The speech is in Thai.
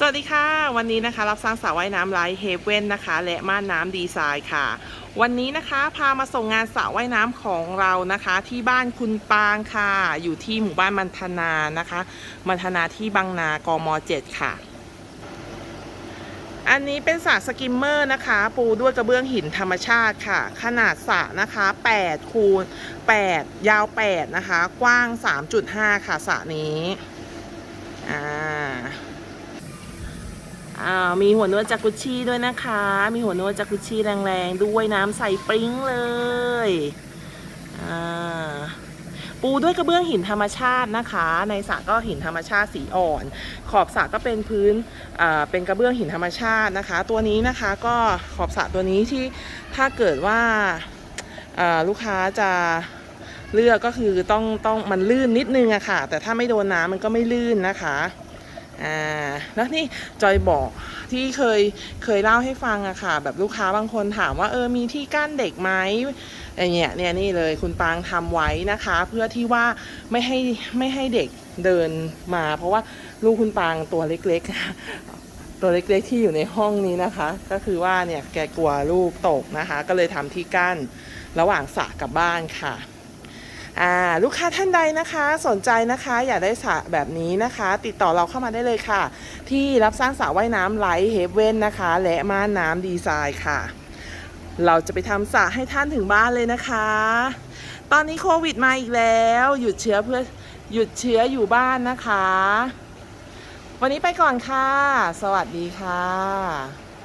สวัสดีค่ะ วันนี้นะคะ รับสร้างสระว่ายน้ำไลท์เฮเว่นนะคะ และม่านน้ำดีไซน์ค่ะ วันนี้นะคะพามาส่งงานสระว่ายน้ำของเรานะคะ ที่บ้านคุณปางค่ะ อยู่ที่หมู่บ้านมันธนานะคะ มันธนาที่บางนากม 7 ค่ะ อันนี้เป็นสระสกิมเมอร์นะคะ ปูด้วยกระเบื้องหินธรรมชาติค่ะ ขนาดสระนะคะ8คูณ8 ยาว 8 นะคะ กว้าง 3.5 ค่ะสระนี้อ่า อ่ามีหัวนวดจากกุชชี่ด้วยนะคะ มีหัวนวดจากกุชชี่แรงๆด้วยน้ำใสปริ้งเลยอ่าปูด้วยกระเบื้องหินธรรมชาตินะคะ ในสระก็หินธรรมชาติสีอ่อน ขอบสระก็เป็นพื้นเป็นกระเบื้องหินธรรมชาตินะคะ ตัวนี้นะคะก็ขอบสระตัวนี้ที่ถ้าเกิดว่าอ่าลูกค้าจะเลือกก็คือต้องต้องมันลื่นนิดนึงอะค่ะ แต่ถ้าไม่โดนน้ำมันก็ไม่ลื่นนะคะ อ่าแล้วนี่จอยบอกที่เคยเคยเล่าให้ฟังอะค่ะ แบบลูกค้าบางคนถามว่าเออมีที่กั้นเด็กไหมอะไรเงี้ยเนี่ยนี่เลยคุณปางทำไว้นะคะ เพื่อที่ว่าไม่ให้ไม่ให้เด็กเดินมา เพราะว่าลูกคุณปางตัวเล็กๆ ตัวเล็กๆที่อยู่ในห้องนี้นะคะ ก็คือว่าเนี่ยแกกลัวลูกตกนะคะ ก็เลยทำที่กั้นระหว่างสระกับบ้านค่ะ อ่าลูกค้าท่านใดนะคะสนใจนะคะ อยากได้สระแบบนี้นะคะ ติดต่อเราเข้ามาได้เลยค่ะ ที่รับสร้างสระว่ายน้ำไลท์เฮเว่นนะคะ และม่านน้ำดีไซน์ค่ะ เราจะไปทำสระให้ท่านถึงบ้านเลยนะคะ ตอนนี้โควิดมาอีกแล้ว หยุดเชื้อเพื่อหยุดเชื้ออยู่บ้านนะคะ วันนี้ไปก่อนค่ะ สวัสดีค่ะ